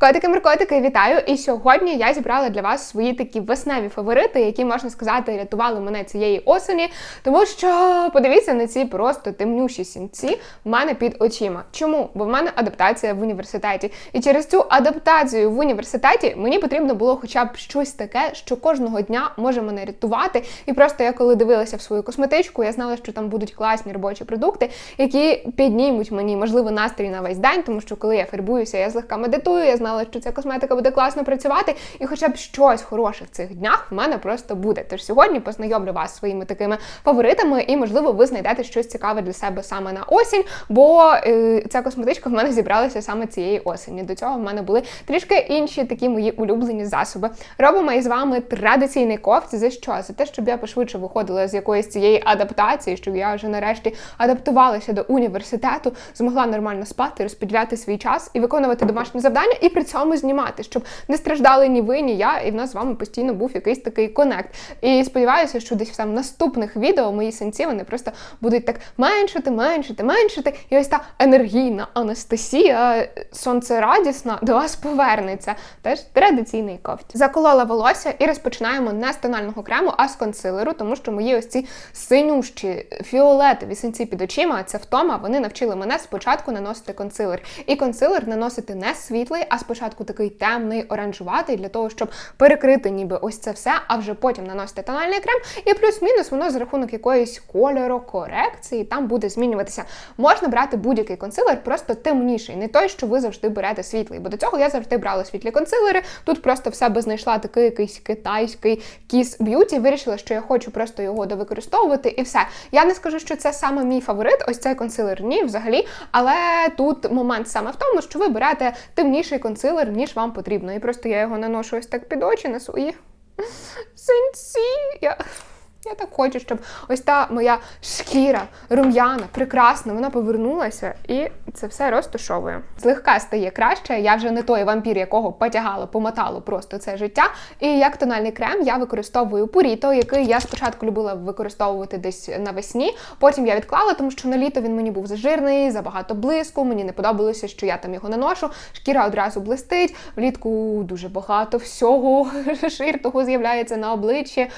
Котики меркотики вітаю! І сьогодні я зібрала для вас свої такі весневі фаворити, які можна сказати рятували мене цієї осені. Тому що подивіться на ці просто темнющі сінці в мене під очима. Чому? Бо в мене адаптація в університеті. І через цю адаптацію в університеті мені потрібно було хоча б щось таке, що кожного дня може мене рятувати. І просто я коли дивилася в свою косметичку, я знала, що там будуть класні робочі продукти, які піднімуть мені можливо настрій на весь день, тому що коли я фарбуюся, я злегка медитую. Я знала, що ця косметика буде класно працювати, і хоча б щось хороше в цих днях в мене просто буде. Тож сьогодні познайомлю вас зі своїми такими фаворитами, і можливо ви знайдете щось цікаве для себе саме на осінь, бо е, ця косметичка в мене зібралася саме цієї осені. До цього в мене були трішки інші такі мої улюблені засоби. Робимо із вами традиційний кофт. За що? За те, щоб я пошвидше виходила з якоїсь цієї адаптації, щоб я вже нарешті адаптувалася до університету, змогла нормально спати, розподіляти свій час і виконувати домашні завдання, і при цьому знімати, щоб не страждали ні ви, ні я, і в нас з вами постійно був якийсь такий конект. І сподіваюся, що десь в наступних відео мої сенсі вони просто будуть так меншити, меншити, меншити. І ось та енергійна Анастасія, сонцерадісна, до вас повернеться. Теж традиційний кофт. Заколола волосся і розпочинаємо не з тонального крему, а з консилеру, тому що мої ось ці синющі фіолетові синці під очима, це втома, вони навчили мене спочатку наносити консилер. І консилер наносити не світлий, а спочатку такий темний, оранжуватий, для того, щоб перекрити ніби ось це все, а вже потім наносити тональний крем. І плюс-мінус воно за рахунок якоїсь кольорокорекції там буде змінюватися. Можна брати будь-який консилер, просто темніший, не той, що ви завжди берете світлий. Бо до цього я завжди брала світлі консилери. Тут просто в себе знайшла такий якийсь китайський кіс б'юті. Вирішила, що я хочу просто його довикористовувати, і все. Я не скажу, що це саме мій фаворит, ось цей консилер. Ні, взагалі. Але тут момент саме в тому, що ви берете темніший консилер, ніж вам потрібно. І просто я його наношу ось так під очі на свої сенсі. Я... Я так хочу, щоб ось та моя шкіра рум'яна, прекрасна, вона повернулася і це все розташовує. Злегка стає краще. Я вже не той вампір, якого потягало, помотало просто це життя. І як тональний крем я використовую Purito, який я спочатку любила використовувати десь навесні. Потім я відклала, тому що на літо він мені був зажирний, забагато блиску. Мені не подобалося, що я там його наношу. Шкіра одразу блистить. Влітку дуже багато всього ширтого з'являється на обличчі.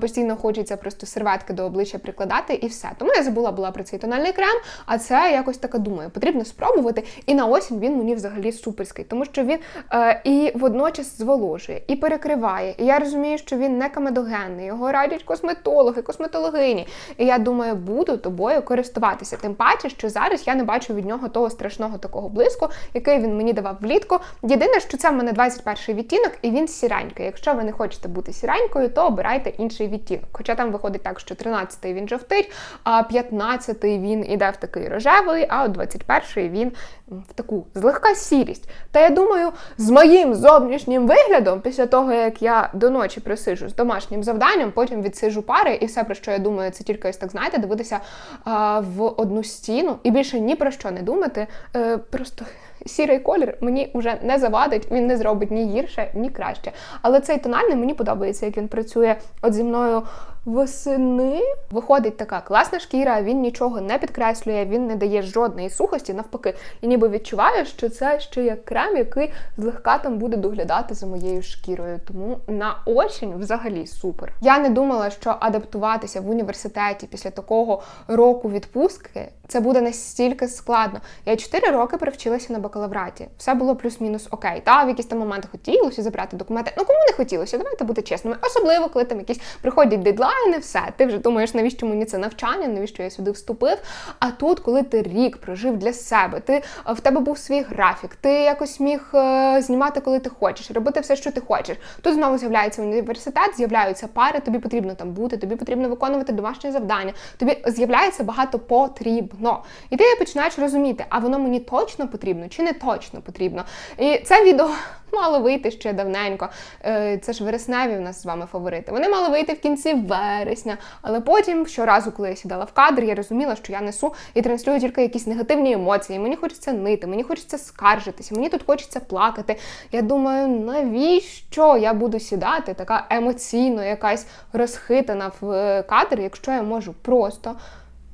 Постійно хочеться хочеться просто серветки до обличчя прикладати і все. Тому я забула була про цей тональний крем, а це якось така думаю, потрібно спробувати. І на осінь він мені взагалі суперський, тому що він е, і водночас зволожує, і перекриває. І я розумію, що він не камедогенний, його радять косметологи, косметологині. І я думаю, буду тобою користуватися. Тим паче, що зараз я не бачу від нього того страшного такого блиску, який він мені давав влітку.Єдине, що це в мене 21 відтінок, і він сіренький. Якщо ви не хочете бути сіренькою, то обирайте інший відтінок. Хоча там виходить так, що 13-й він жовтий, а 15-й він іде в такий рожевий, а от 21-й він в таку злегка сірість. Та я думаю, з моїм зовнішнім виглядом, після того, як я до ночі присижу з домашнім завданням, потім відсижу пари, і все, про що я думаю, це тільки ось так, знаєте, дивитися а, в одну стіну і більше ні про що не думати. Е, просто сірий колір мені вже не завадить, він не зробить ні гірше, ні краще. Але цей тональний мені подобається, як він працює от зі мною восени. Виходить така класна шкіра, він нічого не підкреслює, він не дає жодної сухості. Навпаки, я ніби відчуваю, що це ще як крем, який злегка там буде доглядати за моєю шкірою. Тому на осінь взагалі супер. Я не думала, що адаптуватися в університеті після такого року відпустки це буде настільки складно. Я 4 роки привчилася на бакалавраті. Все було плюс-мінус окей. Та в якісь там моменти хотілося забрати документи. Ну кому не хотілося, давайте бути чесними. Особливо, коли там якісь приходять дедлайни, все. Ти вже думаєш, навіщо мені це навчання, навіщо я сюди вступив. А тут, коли ти рік прожив для себе, ти в тебе був свій графік, ти якось міг е, знімати, коли ти хочеш, робити все, що ти хочеш. Тут знову з'являється університет, з'являються пари, тобі потрібно там бути, тобі потрібно виконувати домашнє завдання. Тобі з'являється багато потрібно. І ти починаєш розуміти, а воно мені точно потрібно чи не точно потрібно. І це відео мало вийти ще давненько. Е, це ж вересневі в нас з вами фаворити. Вони мали вийти в кінці вересня, але потім, щоразу, коли я сідала в кадр, я розуміла, що я несу і транслюю тільки якісь негативні емоції. Мені хочеться нити, мені хочеться скаржитися, мені тут хочеться плакати. Я думаю, навіщо я буду сідати, така емоційно, якась розхитана в е, кадр, якщо я можу просто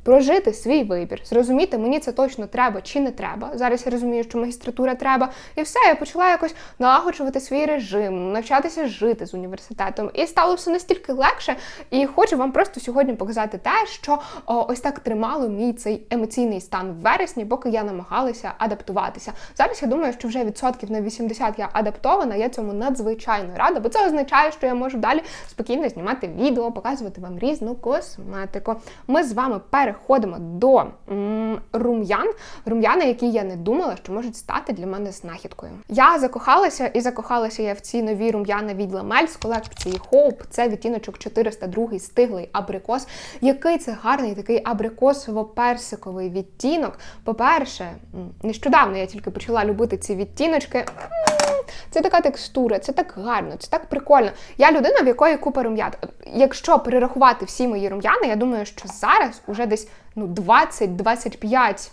прожити свій вибір, зрозуміти, мені це точно треба чи не треба. Зараз я розумію, що магістратура треба, і все, я почала якось налагоджувати свій режим, навчатися жити з університетом. І стало все настільки легше. І хочу вам просто сьогодні показати те, що о, ось так тримало мій цей емоційний стан в вересні, поки я намагалася адаптуватися. Зараз я думаю, що вже відсотків на 80 я адаптована. Я цьому надзвичайно рада, бо це означає, що я можу далі спокійно знімати відео, показувати вам різну косметику. Ми з вами переходимо до рум'ян, рум'яни, які я не думала, що можуть стати для мене знахідкою. Я закохалася і закохалася я в ці нові рум'яна від Ламель з колекції Hope. Це відтіночок 402 стиглий абрикос. Який це гарний такий абрикосово-персиковий відтінок. По-перше, нещодавно я тільки почала любити ці відтіночки. Це така текстура, це так гарно, це так прикольно. Я людина, в якої купа рум'ян. Якщо перерахувати всі мої рум'яни, я думаю, що зараз уже десь ну, 20-25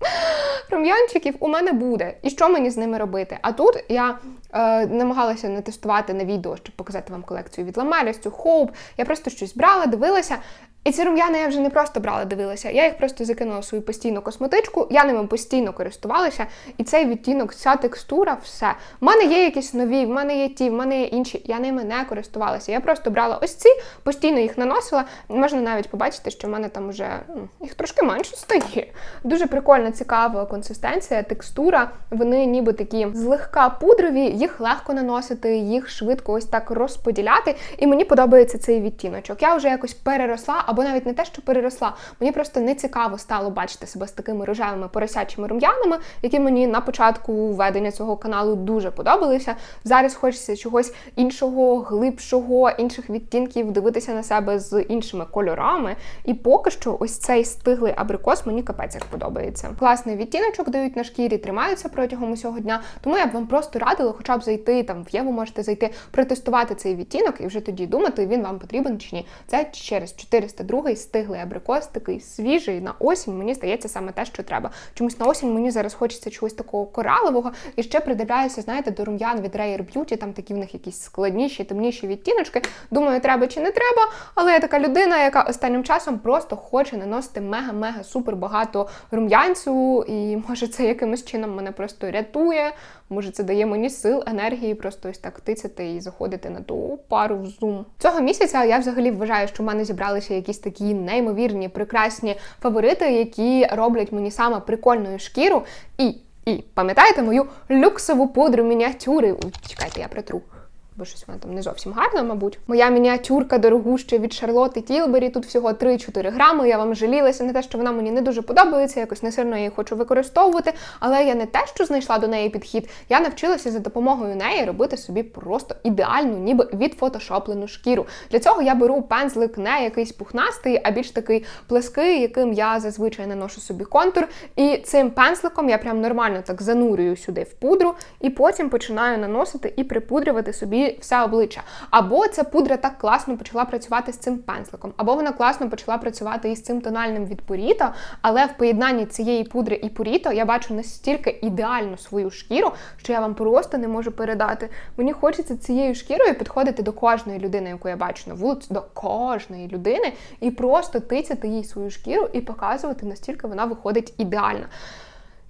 рум'янчиків у мене буде. І що мені з ними робити? А тут я е, намагалася не тестувати на відео, щоб показати вам колекцію від Ламеля, цю Hope. Я просто щось брала, дивилася. І ці рум'яна я вже не просто брала, дивилася, я їх просто закинула в свою постійну косметичку, я ними постійно користувалася, і цей відтінок, ця текстура, все. В мене є якісь нові, в мене є ті, в мене є інші. Я ними не користувалася. Я просто брала ось ці, постійно їх наносила. Можна навіть побачити, що в мене там вже їх трошки менше стає. Дуже прикольна, цікава консистенція, текстура. Вони ніби такі злегка пудрові, їх легко наносити, їх швидко ось так розподіляти. І мені подобається цей відтіночок. Я вже якось переросла або навіть не те, що переросла. Мені просто не цікаво стало бачити себе з такими рожевими поросячими рум'янами, які мені на початку ведення цього каналу дуже подобалися. Зараз хочеться чогось іншого, глибшого, інших відтінків, дивитися на себе з іншими кольорами. І поки що, ось цей стиглий абрикос мені капець як подобається. Класний відтіночок дають на шкірі, тримаються протягом усього дня. Тому я б вам просто радила, хоча б зайти там в Єву можете зайти, протестувати цей відтінок і вже тоді думати, він вам потрібен чи ні. Це через 400 другий стиглий абрикос, такий свіжий на осінь. Мені здається саме те, що треба. Чомусь на осінь мені зараз хочеться чогось такого коралового. І ще придивляюся, знаєте, до рум'ян від Rare Beauty, там такі в них якісь складніші, темніші відтіночки. Думаю, треба чи не треба. Але я така людина, яка останнім часом просто хоче наносити мега-мега супер багато рум'янцю. І може це якимось чином мене просто рятує. Може, це дає мені сил, енергії, просто ось так тицяти і заходити на ту пару в зум. Цього місяця я взагалі вважаю, що в мене зібралися якісь такі неймовірні, прекрасні фаворити, які роблять мені саме прикольною шкіру. І, і пам'ятаєте мою люксову пудру мініатюри? Ой, Чекайте, я притру. Бо щось вона там не зовсім гарна, мабуть. Моя мініатюрка дорогуща від Шарлотти Тілбері. Тут всього 3-4 грами. Я вам жалілася на те, що вона мені не дуже подобається, якось не сильно її хочу використовувати. Але я не те, що знайшла до неї підхід. Я навчилася за допомогою неї робити собі просто ідеальну, ніби відфотошоплену шкіру. Для цього я беру пензлик не якийсь пухнастий, а більш такий плеский, яким я зазвичай наношу собі контур. І цим пензликом я прям нормально так занурюю сюди в пудру, і потім починаю наносити і припудрювати собі все обличчя. Або ця пудра так класно почала працювати з цим пензликом, або вона класно почала працювати із цим тональним від Purito, але в поєднанні цієї пудри і Purito я бачу настільки ідеальну свою шкіру, що я вам просто не можу передати. Мені хочеться цією шкірою підходити до кожної людини, яку я бачу на вулиці, до кожної людини, і просто тицяти їй свою шкіру і показувати, настільки вона виходить ідеальна.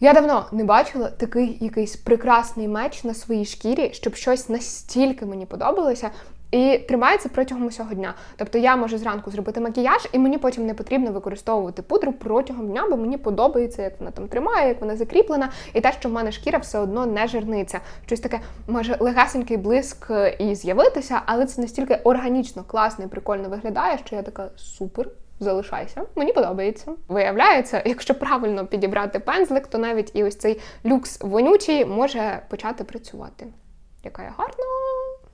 Я давно не бачила такий якийсь прекрасний меч на своїй шкірі, щоб щось настільки мені подобалося. І тримається протягом усього дня. Тобто я можу зранку зробити макіяж, і мені потім не потрібно використовувати пудру протягом дня, бо мені подобається, як вона там тримає, як вона закріплена, і те, що в мене шкіра все одно не жирниться. Щось таке може легесенький блиск і з'явитися, але це настільки органічно, класно і прикольно виглядає, що я така супер. Залишайся, мені подобається. Виявляється, якщо правильно підібрати пензлик, то навіть і ось цей люкс вонючий може почати працювати. Яка я гарна!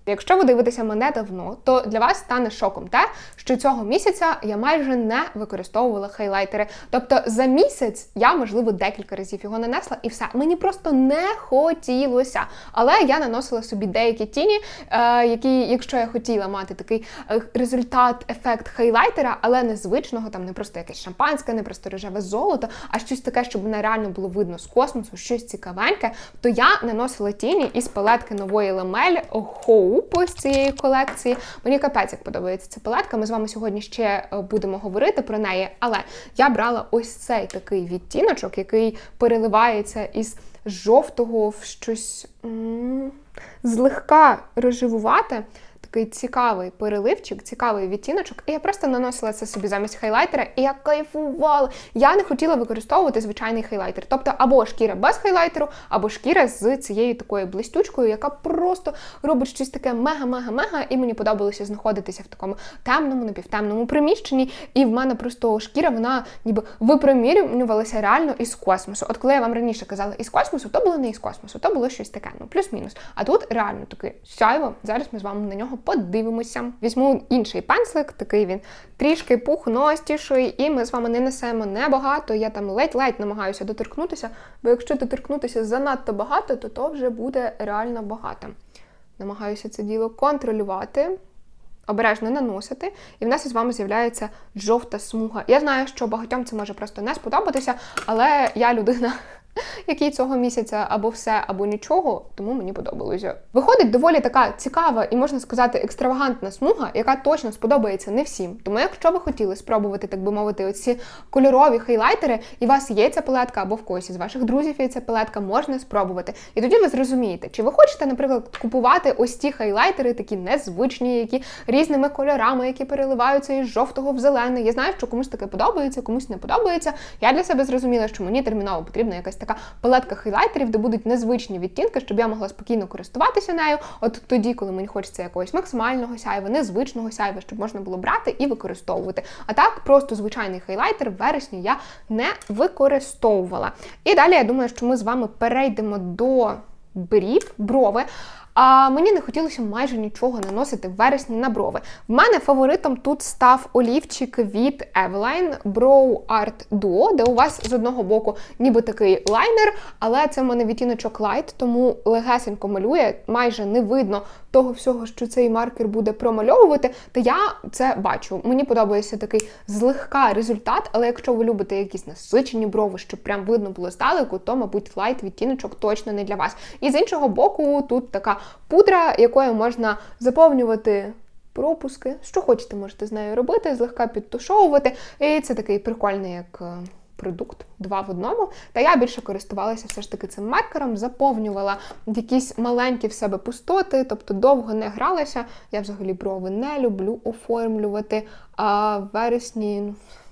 Якщо ви дивитеся мене давно, то для вас стане шоком те, що цього місяця я майже не використовувала хайлайтери. Тобто за місяць я, можливо, декілька разів його нанесла, і все. Мені просто не хотілося. Але я наносила собі деякі тіні, е, які, якщо я хотіла мати такий е, результат, ефект хайлайтера, але незвичного, там не просто якесь шампанське, не просто рожеве золото, а щось таке, щоб мене реально було видно з космосу, щось цікавеньке, то я наносила тіні із палетки нової ламель Hope. Групу з цієї колекції. Мені капець як подобається ця палетка. Ми з вами сьогодні ще е, будемо говорити про неї, але я брала ось цей такий відтіночок, який переливається із жовтого в щось м, злегка рожевувате. Такий цікавий переливчик, цікавий відтіночок. І я просто наносила це собі замість хайлайтера, і я кайфувала. Я не хотіла використовувати звичайний хайлайтер. Тобто або шкіра без хайлайтеру, або шкіра з цією такою блистючкою, яка просто робить щось таке мега-мега-мега. І мені подобалося знаходитися в такому темному, напівтемному приміщенні. І в мене просто шкіра, вона ніби випромірювалася реально із космосу. От коли я вам раніше казала із космосу, то було не із космосу, то було щось таке, ну плюс-мінус. А тут реально таке сяйво. Зараз ми з вами на нього подивимося. Візьму інший пензлик, такий він трішки пухностіший, і ми з вами не несемо небагато. Я там ледь-ледь намагаюся доторкнутися, бо якщо доторкнутися занадто багато, то то вже буде реально багато. Намагаюся це діло контролювати. Обережно наносити, і в нас із вами з'являється жовта смуга. Я знаю, що багатьом це може просто не сподобатися, але я людина, який цього місяця або все, або нічого, тому мені подобалося. Виходить доволі така цікава і можна сказати екстравагантна смуга, яка точно сподобається не всім. Тому, якщо ви хотіли спробувати, так би мовити, оці кольорові хайлайтери, і у вас є ця палетка, або в когось із ваших друзів є ця палетка, можна спробувати. І тоді ви зрозумієте, чи ви хочете, наприклад, купувати ось ті хайлайтери, такі незвичні, які різними кольорами, які переливаються із жовтого в зелений. Я знаю, що комусь таке подобається, комусь не подобається. Я для себе зрозуміла, що мені терміново потрібна якась така палетка хайлайтерів, де будуть незвичні відтінки, щоб я могла спокійно користуватися нею. От тоді, коли мені хочеться якогось максимального сяйва, незвичного сяйва, щоб можна було брати і використовувати. А так, просто звичайний хайлайтер в вересні я не використовувала. І далі я думаю, що ми з вами перейдемо до брів, брови. А мені не хотілося майже нічого наносити в вересні на брови. В мене фаворитом тут став олівчик від Eveline Brow Art Duo, де у вас з одного боку ніби такий лайнер, але це в мене відтіночок Light, тому легесенько малює, майже не видно того всього, що цей маркер буде промальовувати. Та я це бачу. Мені подобається такий злегка результат, але якщо ви любите якісь насичені брови, щоб прям видно було здалеку, то, мабуть, лайт відтіночок точно не для вас. І з іншого боку, тут така пудра, якою можна заповнювати. Пропуски, що хочете, можете з нею робити, злегка підтушовувати. І це такий прикольний як е, продукт, два в одному. Та я більше користувалася все ж таки цим маркером, заповнювала якісь маленькі в себе пустоти, тобто довго не гралася. Я взагалі брови не люблю оформлювати. А в вересні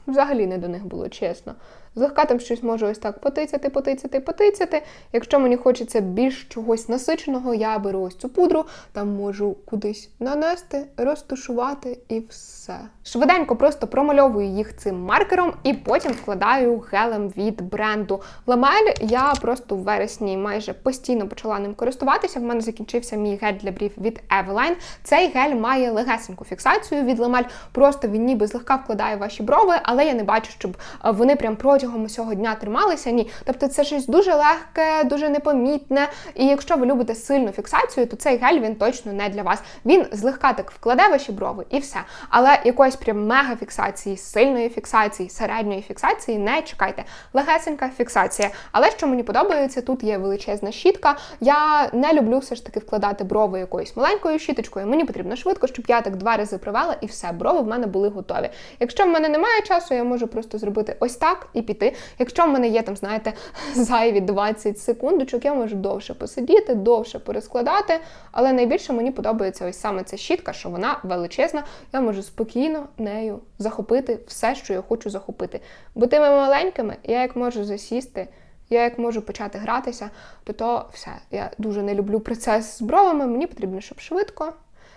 ну, взагалі не до них було чесно. Злегка там щось можу ось так потицяти, потицяти, потицяти. Якщо мені хочеться більш чогось насиченого, я беру ось цю пудру, там можу кудись нанести, розтушувати і все. Швиденько просто промальовую їх цим маркером і потім вкладаю гелем від бренду Ламель. Я просто в вересні майже постійно почала ним користуватися. В мене закінчився мій гель для брів від Eveline. Цей гель має легесеньку фіксацію від Ламель. Просто він ніби злегка вкладає ваші брови, але я не бачу, щоб вони прям протягом усього дня трималися. Ні. Тобто це щось дуже легке, дуже непомітне. І якщо ви любите сильну фіксацію, то цей гель він точно не для вас. Він злегка так вкладе ваші брови і все. Але якоїсь прям мега фіксації, сильної фіксації, середньої фіксації не чекайте. Легесенька фіксація. Але що мені подобається, тут є величезна щітка. Я не люблю все ж таки вкладати брови якоюсь маленькою щіточкою. Мені потрібно швидко, щоб я так два рази провела і все, брови в мене були готові. Якщо в мене немає часу, я можу просто зробити ось так і піти. Якщо в мене є там, знаєте, зайві 20 секундочок, я можу довше посидіти, довше порозкладати. Але найбільше мені подобається ось саме ця щітка, що вона величезна. Я можу спокійно нею захопити все, що я хочу захопити. Бо тими маленькими я як можу засісти. Я як можу почати гратися, то то все. Я дуже не люблю процес з бровами, мені потрібно, щоб швидко.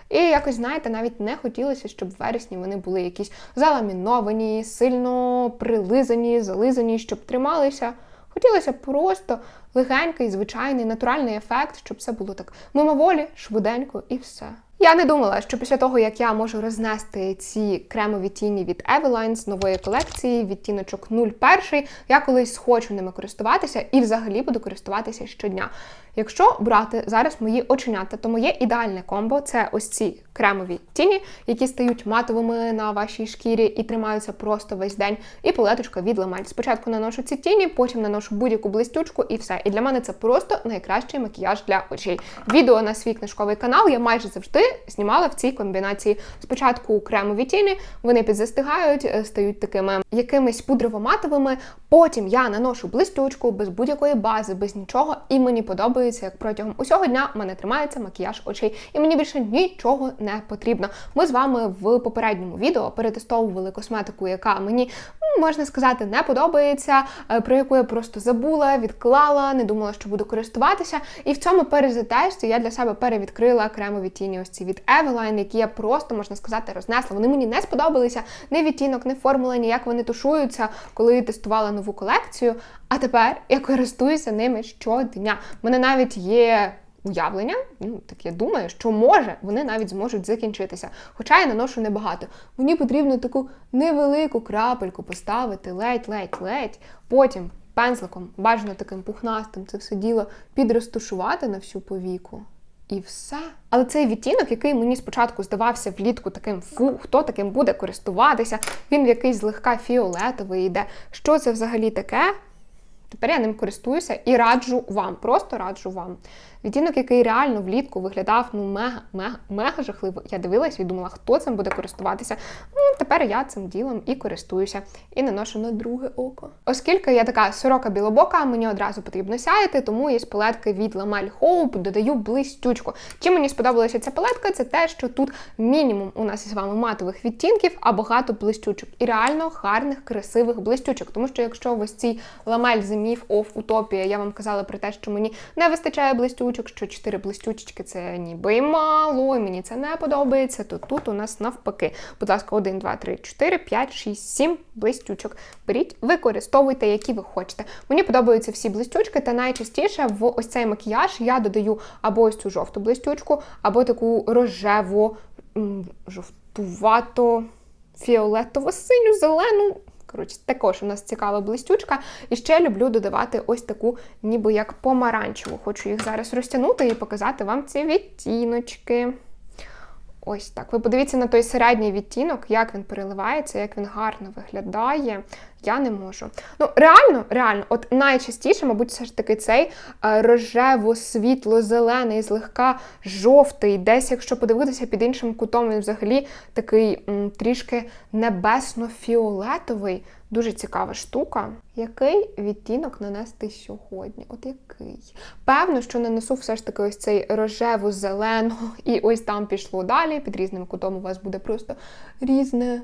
І якось, знаєте, навіть не хотілося, щоб в вересні вони були якісь заламіновані, сильно прилизані, зализані, щоб трималися. Хотілося просто легенький, звичайний, натуральний ефект, щоб все було так мимоволі, швиденько і все. Я не думала, що після того, як я можу рознести ці кремові тіні від Eveline з нової колекції, відтіночок 01, я колись хочу ними користуватися і взагалі буду користуватися щодня. Якщо брати зараз мої оченята, то моє ідеальне комбо це ось ці кремові тіні, які стають матовими на вашій шкірі і тримаються просто весь день. І палеточка від Ламель. Спочатку наношу ці тіні, потім наношу будь-яку блистючку і все. І для мене це просто найкращий макіяж для очей. Відео на свій книжковий канал я майже завжди знімала в цій комбінації. Спочатку кремові тіні, вони підзастигають, е, стають такими якимись пудрово-матовими. Потім я наношу блистючку без будь-якої бази, без нічого, і мені подобається, як протягом усього дня в мене тримається макіяж очей, і мені більше нічого не потрібно. Ми з вами в попередньому відео перетестовували косметику, яка мені можна сказати не подобається, е, про яку я просто забула, відклала, не думала, що буду користуватися. І в цьому перезатесті я для себе перевідкрила кремові тіні ось ці від Eveline, які я просто можна сказати рознесла. Вони мені не сподобалися ні відтінок, ні формула, ні як вони тушуються, коли тестувала нову колекцію. А тепер я користуюся ними щодня. У мене навіть є. Уявлення, ну так я думаю, що може вони навіть зможуть закінчитися. Хоча я наношу небагато. Мені потрібно таку невелику крапельку поставити, ледь-ледь-ледь, потім пензликом, бажано таким пухнастим, це все діло підрозтушувати на всю повіку. І все. Але цей відтінок, який мені спочатку здавався влітку таким фу, хто таким буде користуватися, він в якийсь злегка фіолетовий йде. Що це взагалі таке? Тепер я ним користуюся і раджу вам, просто раджу вам. Відтінок, який реально влітку виглядав ну мега, мега, мега жахливо. Я дивилась і думала, хто цим буде користуватися. Ну, тепер я цим ділом і користуюся, і наношу на друге око. Оскільки я така сорока білобока, мені одразу потрібно сяяти, тому є палетки від Lamel Hope, додаю блистючку. Чим мені сподобалася ця палетка, це те, що тут мінімум у нас із вами матових відтінків, а багато блистючок. І реально гарних, красивих блистючок. Тому що якщо ось цій The Myth of Utopia, я вам казала про те, що мені не вистачає блистючок, що 4 блистючки це ніби і мало, і мені це не подобається, то тут у нас навпаки. Будь ласка, 1, 2, 3, 4, 5, 6, 7 блистючок. Беріть, використовуйте, які ви хочете. Мені подобаються всі блистючки, та найчастіше в ось цей макіяж я додаю або ось цю жовту блистючку, або таку рожеву, жовтувато, фіолетово синю, зелену. Коротше, також у нас цікава блистючка. І ще люблю додавати ось таку, ніби як помаранчеву. Хочу їх зараз розтягнути і показати вам ці відтіночки. Ось так. Ви подивіться на той середній відтінок, як він переливається, як він гарно виглядає. Я не можу. Ну, реально, реально, от найчастіше, мабуть, все ж таки цей е, рожево-світло-зелений, злегка жовтий. Десь, якщо подивитися під іншим кутом, він взагалі такий м, трішки небесно-фіолетовий. Дуже цікава штука. Який відтінок нанести сьогодні? От який? Певно, що нанесу все ж таки ось цей рожево-зелену, і ось там пішло далі. Під різним кутом у вас буде просто різне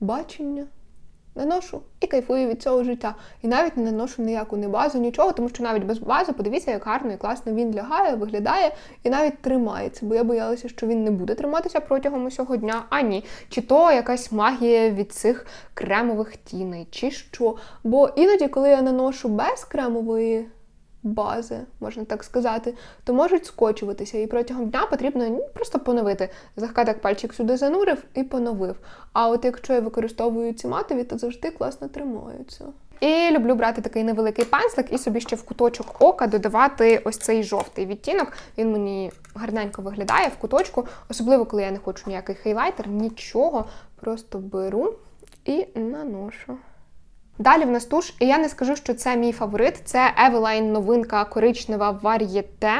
бачення наношу і кайфую від цього життя. І навіть не наношу ніяку не базу, нічого, тому що навіть без бази, подивіться, як гарно і класно він лягає, виглядає і навіть тримається. Бо я боялася, що він не буде триматися протягом усього дня. А ні. Чи то якась магія від цих кремових тіней, чи що. Бо іноді, коли я наношу без кремової бази, можна так сказати, то можуть скочуватися. І протягом дня потрібно просто поновити. Злегка так пальчик сюди занурив і поновив. А от якщо я використовую ці матові, то завжди класно тримаються. І люблю брати такий невеликий пензлик і собі ще в куточок ока додавати ось цей жовтий відтінок. Він мені гарненько виглядає в куточку, особливо коли я не хочу ніякий хейлайтер, нічого. Просто беру і наношу. Далі в нас туш, і я не скажу, що це мій фаворит. Це Евелайн новинка коричнева вар'єте.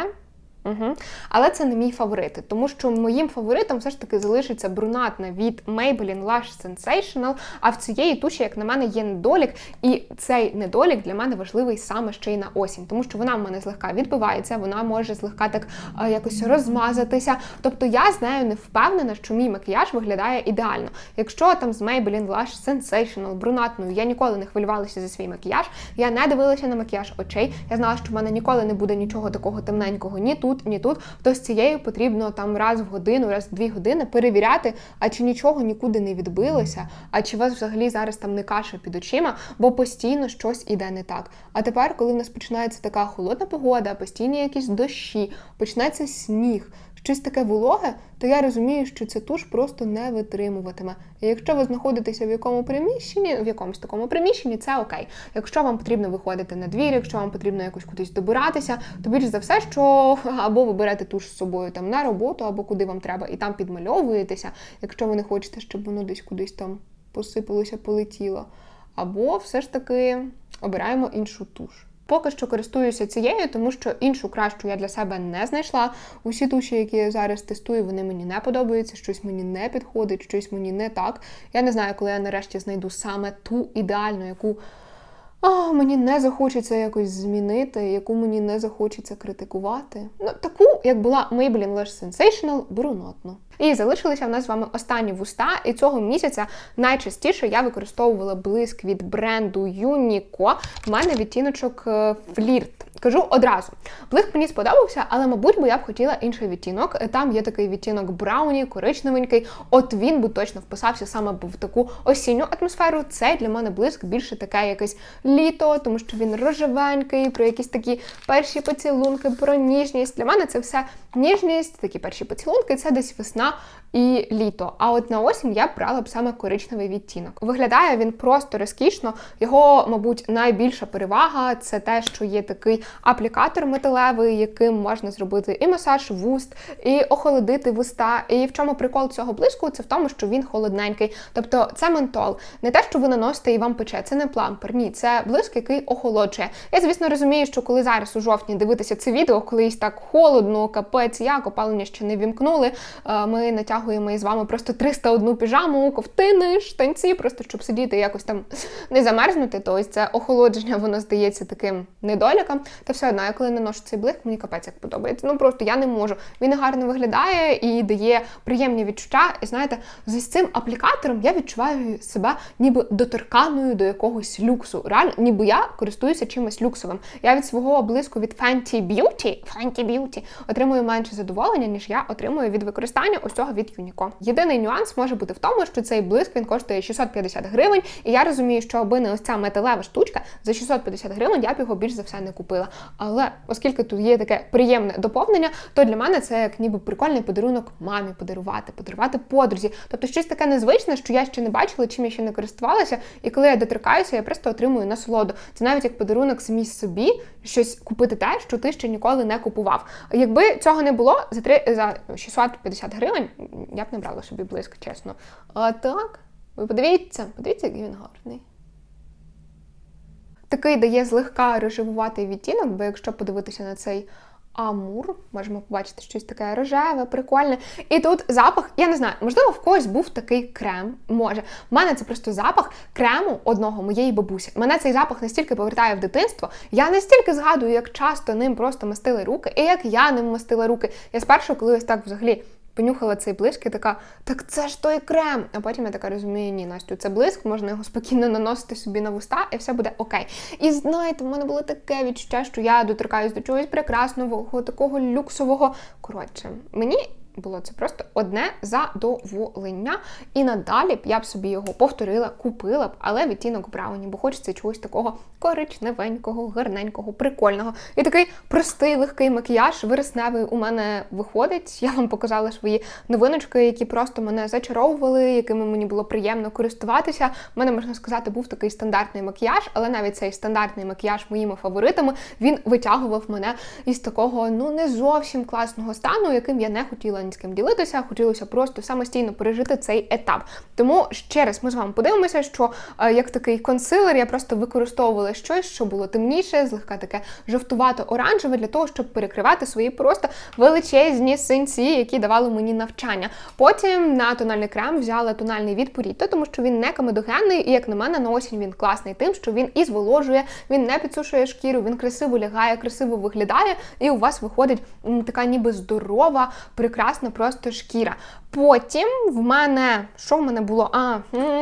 Угу. Але це не мій фаворит, тому що моїм фаворитом все ж таки залишиться брунатна від Maybelline Lash Sensational, а в цієї туші, як на мене, є недолік, і цей недолік для мене важливий саме ще й на осінь, тому що вона в мене злегка відбивається, вона може злегка так а, якось розмазатися. Тобто я з нею не впевнена, що мій макіяж виглядає ідеально. Якщо там з Maybelline Lash Sensational брунатною я ніколи не хвилювалася за свій макіяж, я не дивилася на макіяж очей, я знала, що в мене ніколи не буде нічого такого темненького ні тут тут, ні тут, то з цією потрібно там раз в годину, раз в дві години перевіряти, а чи нічого нікуди не відбилося, а чи вас взагалі зараз там не каша під очима, бо постійно щось іде не так. А тепер, коли в нас починається така холодна погода, постійні якісь дощі, почнеться сніг. Щось таке вологе, то я розумію, що ця туш просто не витримуватиме. І якщо ви знаходитеся в якому приміщенні, в якомусь такому приміщенні, це окей. Якщо вам потрібно виходити на двір, якщо вам потрібно якось кудись добиратися, то більш за все, що або ви берете туш з собою там на роботу, або куди вам треба, і там підмальовуєтеся, якщо ви не хочете, щоб воно десь кудись там посипалося, полетіло. Або все ж таки обираємо іншу туш. Поки що користуюся цією, тому що іншу кращу я для себе не знайшла. Усі туші, які я зараз тестую, вони мені не подобаються, щось мені не підходить, щось мені не так. Я не знаю, коли я нарешті знайду саме ту ідеальну, яку а, мені не захочеться якось змінити, яку мені не захочеться критикувати. Ну, таку, як була Maybelline Lash Sensational, брунотну. І залишилися в нас з вами останні вуста. І цього місяця найчастіше я використовувала блиск від бренду Unico. В мене відтіночок е, флірт. Кажу одразу. Блиск мені сподобався, але, мабуть, би я б хотіла інший відтінок. Там є такий відтінок брауні, коричневенький. От він би точно вписався саме в таку осінню атмосферу. Цей для мене блиск більше таке якесь літо, тому що він рожевенький, про якісь такі перші поцілунки, про ніжність. Для мене це все ніжність, такі перші поцілунки, це десь весна і літо. А от на осінь я брала б саме коричневий відтінок. Виглядає він просто розкішно. Його, мабуть, найбільша перевага це те, що є такий аплікатор металевий, яким можна зробити і масаж вуст, і охолодити вуста. І в чому прикол цього блиску? Це в тому, що він холодненький. Тобто це ментол. Не те, що ви наносите і вам пече, це не плампер. Ні, це блиск, який охолоджує. Я, звісно, розумію, що коли зараз у жовтні дивитися це відео, колись так холодно, капець, як опалення ще не вімкнули. е, Ми натягуємо із вами просто 301 піжаму, ковтини, штанці, просто щоб сидіти і якось там не замерзнути. То ось це охолодження, воно здається таким недоліком. Та все одно, я коли наношу цей блиск, мені капець як подобається. Ну просто я не можу. Він гарно виглядає і дає приємні відчуття. І знаєте, з цим аплікатором я відчуваю себе ніби доторканою до якогось люксу. Реально, ніби я користуюся чимось люксовим. Я від свого блиску від Fenty Beauty, Fenty Beauty отримую менше задоволення, ніж я отримую від використання ось цього від Unico. Єдиний нюанс може бути в тому, що цей блиск він коштує 650 гривень, і я розумію, що аби не ось ця металева штучка за 650 гривень я б його більш за все не купила. Але оскільки тут є таке приємне доповнення, то для мене це як ніби прикольний подарунок мамі подарувати, подарувати подрузі. Тобто щось таке незвичне, що я ще не бачила, чим я ще не користувалася. І коли я доторкаюся, я просто отримую насолоду. Це навіть як подарунок самій собі, щось купити те, що ти ще ніколи не купував. Якби цього не було за три за 650 гривень, я б не брала собі блиск, чесно. А так, ви подивіться, подивіться, який він гарний. Такий дає злегка рожевуватий відтінок, бо якщо подивитися на цей амур, можемо побачити щось таке рожеве, прикольне. І тут запах, я не знаю, можливо, в когось був такий крем. Може. В мене це просто запах крему одного моєї бабусі. Мене цей запах настільки повертає в дитинство. Я настільки згадую, як часто ним просто мастили руки, і як я ним мастила руки. Я спершу, коли ось так взагалі. Понюхала цей блиск і така, так це ж той крем. А потім я така розумію, ні, Настю, це блиск, можна його спокійно наносити собі на вуста, і все буде окей. І знаєте, в мене було таке відчуття, що я доторкаюсь до чогось прекрасного, такого люксового. Коротше, мені. Було це просто одне задоволення. І надалі б я б собі його повторила, купила б, але відтінок брауні, бо хочеться чогось такого коричневенького, гарненького, прикольного. І такий простий, легкий макіяж вересневий у мене виходить. Я вам показала свої новиночки, які просто мене зачаровували, якими мені було приємно користуватися. У мене, можна сказати, був такий стандартний макіяж, але навіть цей стандартний макіяж моїми фаворитами він витягував мене із такого ну не зовсім класного стану, яким я не хотіла ні з ким ділитися, хотілося просто самостійно пережити цей етап. Тому ще раз ми з вами подивимося, що е, як такий консилер я просто використовувала щось, що було темніше, злегка таке жовтувато-оранжеве, для того, щоб перекривати свої просто величезні синці, які давали мені навчання. Потім на тональний крем взяла тональний від Purito, тому що він не комедогенний, і як на мене, на осінь він класний тим, що він і зволожує, він не підсушує шкіру, він красиво лягає, красиво виглядає, і у вас виходить така ніби здорова, прекрасна просто шкіра. Потім в мене що в мене було? А,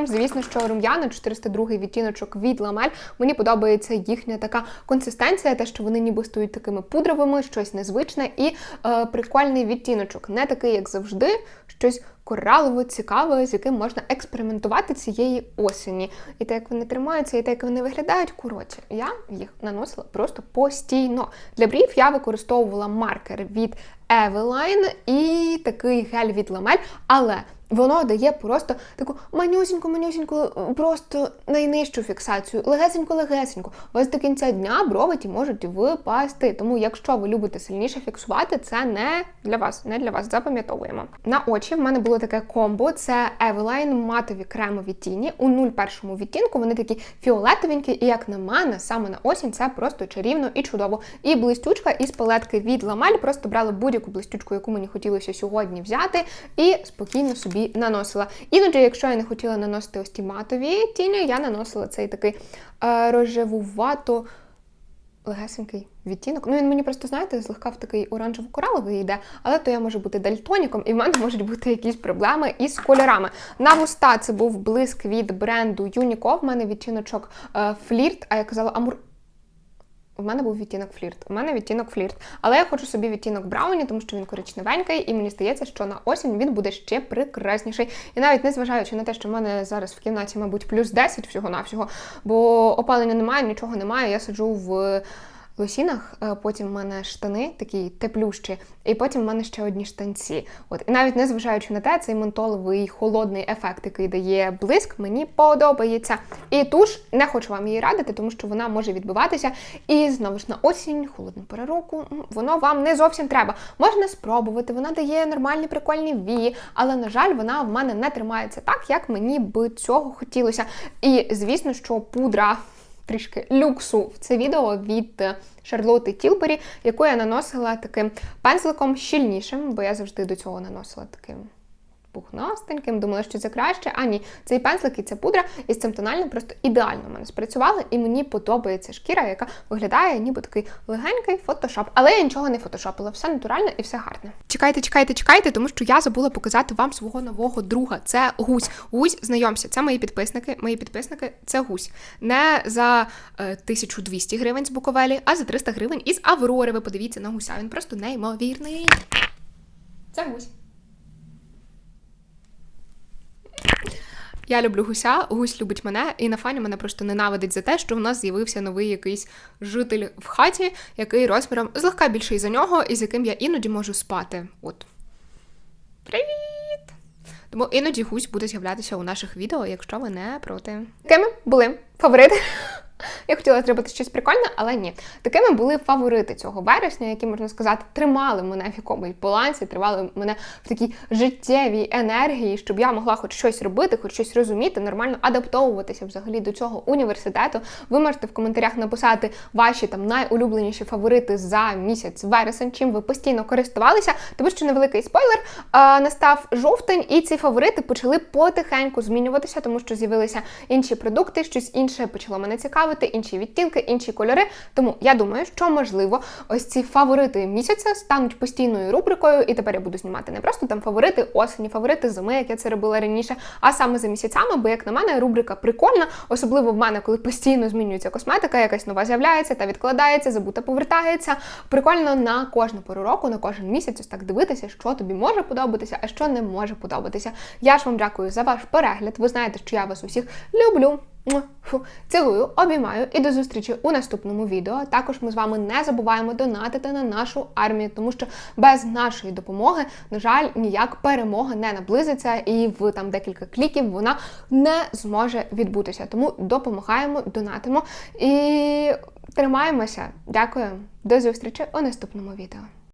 звісно, що рум'яна 402 відтіночок від ламель. Мені подобається їхня така консистенція, те, що вони ніби стають такими пудровими, щось незвичне і е, прикольний відтіночок. Не такий, як завжди, щось коралово, цікаве, з яким можна експериментувати цієї осені. І те, як вони тримаються, і те, як вони виглядають, коротше, я їх наносила просто постійно. Для брів я використовувала маркер від Eveline і такий гель від ламель, але воно дає просто таку манюсіньку, манюсіньку, просто найнижчу фіксацію, легесенько-легесенько. Ось до кінця дня брови ті можуть випасти. Тому, якщо ви любите сильніше фіксувати, це не для вас, не для вас. Запам'ятовуємо. На очі в мене було таке комбо: це Eveline матові кремові тіні. У 01 відтінку вони такі фіолетовенькі, і як на мене, саме на осінь це просто чарівно і чудово. І блистючка із палетки від Ламель просто брала будь-яку блистючку, яку мені хотілося сьогодні взяти, і спокійно собі наносила. Іноді, якщо я не хотіла наносити ось ті матові тіні, я наносила цей такий е, рожевувато легесенький відтінок. Ну, він мені просто, знаєте, злегка в такий оранжево-кораловий йде, але то я можу бути дальтоніком, і в мене можуть бути якісь проблеми із кольорами. На вуста це був блиск від бренду Unico. В мене відтіночок е, флірт, а я казала амур. В мене був відтінок флірт. У мене відтінок флірт. Але я хочу собі відтінок брауні, тому що він коричневенький, і мені здається, що на осінь він буде ще прекрасніший. І навіть незважаючи на те, що в мене зараз в кімнаті, мабуть, плюс 10 всього-навсього, бо опалення немає, нічого немає. Я сиджу в лосінах, е, потім в мене штани такі теплющі, і потім в мене ще одні штанці. От і навіть незважаючи на те, цей ментоловий холодний ефект, який дає блиск, мені подобається. І туш не хочу вам її радити, тому що вона може відбиватися. І знову ж на осінь, холодну року, воно вам не зовсім треба. Можна спробувати, вона дає нормальні прикольні вії, але на жаль, вона в мене не тримається так, як мені би цього хотілося. І звісно, що пудра трішки люксу в це відео від Шарлоти Тілбері, яку я наносила таким пензликом щільнішим, бо я завжди до цього наносила таким пухнастеньким, думала, що це краще. А ні, цей пензлик і ця пудра із цим тональним просто ідеально в мене спрацювали, і мені подобається шкіра, яка виглядає ніби такий легенький фотошоп. Але я нічого не фотошопила, все натуральне і все гарне. Чекайте, чекайте, чекайте, тому що я забула показати вам свого нового друга. Це гусь. Гусь, знайомся, це мої підписники. Мої підписники це гусь. Не за е, 1200 гривень з Буковелі, а за 300 гривень із Аврори. Ви подивіться на гуся. Він просто неймовірний. Це гусь. Я люблю гуся, гусь любить мене, і на фані мене просто ненавидить за те, що в нас з'явився новий якийсь житель в хаті, який розміром злегка більший за нього, і з яким я іноді можу спати. От. Привіт! Тому іноді гусь буде з'являтися у наших відео, якщо ви не проти. Якими були фаворити. Я хотіла зробити щось прикольне, але ні. Такими були фаворити цього вересня, які, можна сказати, тримали мене в якомусь балансі, тримали мене в такій життєвій енергії, щоб я могла хоч щось робити, хоч щось розуміти, нормально адаптовуватися взагалі до цього університету. Ви можете в коментарях написати ваші там найулюбленіші фаворити за місяць вересень, чим ви постійно користувалися, тому що невеликий спойлер настав жовтень, і ці фаворити почали потихеньку змінюватися, тому що з'явилися інші продукти, щось інше почало мене цікавити, інші відтінки, інші кольори. Тому я думаю, що можливо ось ці фаворити місяця стануть постійною рубрикою, і тепер я буду знімати не просто там фаворити осені, фаворити зими, як я це робила раніше, а саме за місяцями, бо як на мене, рубрика прикольна, особливо в мене, коли постійно змінюється косметика, якась нова з'являється та відкладається, забута повертається. Прикольно на кожну пору року, на кожен місяць ось так дивитися, що тобі може подобатися, а що не може подобатися. Я ж вам дякую за ваш перегляд. Ви знаєте, що я вас усіх люблю. Цілую, обіймаю і до зустрічі у наступному відео. Також ми з вами не забуваємо донатити на нашу армію, тому що без нашої допомоги, на жаль, ніяк перемога не наблизиться, і в там декілька кліків вона не зможе відбутися. Тому допомагаємо, донатимо і тримаємося. Дякую, до зустрічі у наступному відео.